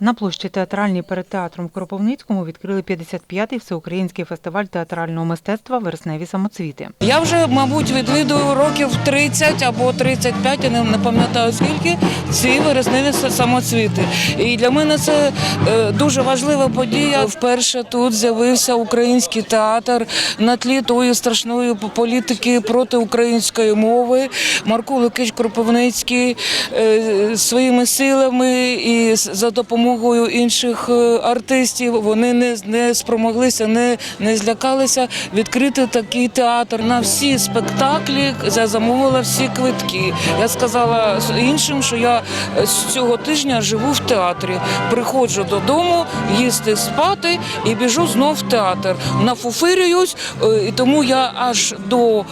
На площі театральній перед театром в Кропивницькому відкрили 55-й всеукраїнський фестиваль театрального мистецтва Вересневі самоцвіти. Я вже, мабуть, відвідую років 30 або 35, я не, пам'ятаю скільки, ці вересневі самоцвіти. І для мене це е, дуже важлива подія. Вперше тут з'явився український театр на тлі тої страшної політики проти української мови. Марко Лукич Кропивницький е, своїми силами і за допомогою інших е, артистів вони не, не спромоглися, не, не злякалися відкрити такий театр. На всі спектаклі я замовила всі квитки. Я сказала іншим, що я е, з цього тижня живу в театрі. Приходжу додому, їсти, спати і біжу знов в театр. Нафуфирююсь, е, і тому я аж до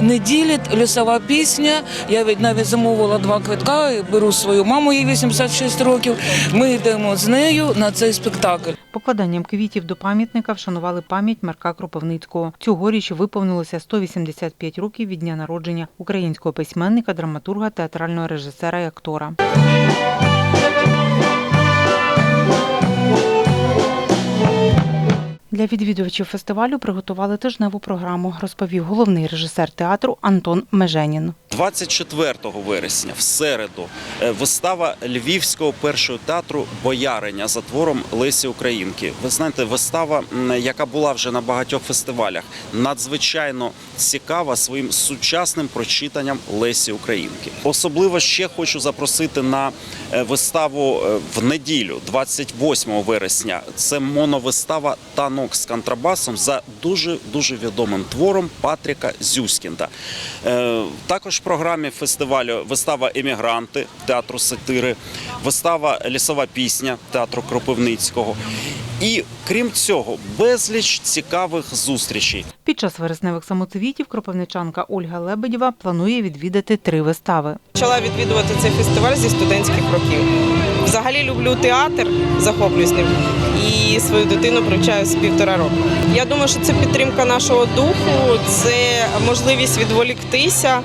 неділі лісова пісня. Я навіть замовила два квитка, беру свою маму, їй 86 років. Ми йдемо з нею на цей спектакль. Покладанням квітів до пам'ятника вшанували пам'ять Марка Кропивницького. Цьогоріч виповнилося 185 років від дня народження українського письменника, драматурга, театрального режисера і актора. Для відвідувачів фестивалю приготували тижневу програму, розповів головний режисер театру Антон Меженін. 24 вересня, в середу, е, вистава Львівського першого театру Бояриня за твором Лесі Українки. Ви знаєте, вистава, яка була вже на багатьох фестивалях, надзвичайно цікава своїм сучасним прочитанням Лесі Українки. Особливо ще хочу запросити на е, виставу е, в неділю, 28 вересня. Це моновистава Танок з контрабасом за дуже дуже відомим твором Патріка Зюскінда. Е, Також в програмі фестивалю вистава Емігранти театру сатири, вистава Лісова пісня театру Кропивницького. І крім цього, безліч цікавих зустрічей. Під час вересневих самоцвітів кропивничанка Ольга Лебедєва планує відвідати три вистави. Почала відвідувати цей фестиваль зі студентських років. Взагалі люблю театр, захоплююсь ним свою дитину привчаю з півтора року. Я думаю, що це підтримка нашого духу, це можливість відволіктися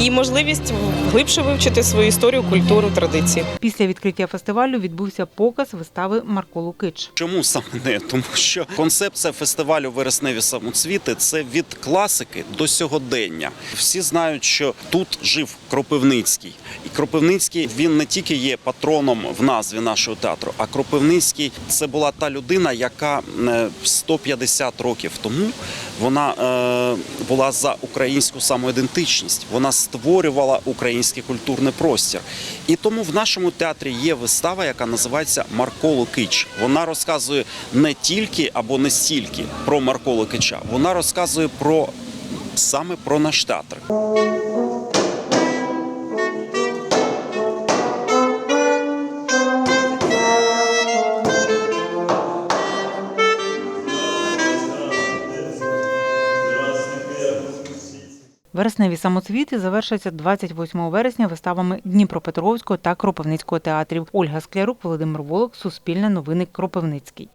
і можливість глибше вивчити свою історію, культуру, традиції. Після відкриття фестивалю відбувся показ вистави Марко Лукич. Чому саме не? Тому що концепція фестивалю Вересневі самоцвіти це від класики до сьогодення. Всі знають, що тут жив Кропивницький, і Кропивницький він не тільки є патроном в назві нашого театру, а Кропивницький це була та людина, яка е, 150 років тому вона е, була за українську самоідентичність. Вона створювала український культурний простір. І тому в нашому театрі є вистава, яка називається Марко Лукич. Вона розказує не тільки або не стільки про Марко Лукича, вона розказує про саме про наш театр. Вересневі самоцвіти завершаться 28 вересня виставами Дніпропетровського та Кропивницького театрів. Ольга Склярук, Володимир Волок, Суспільне новини Кропивницький.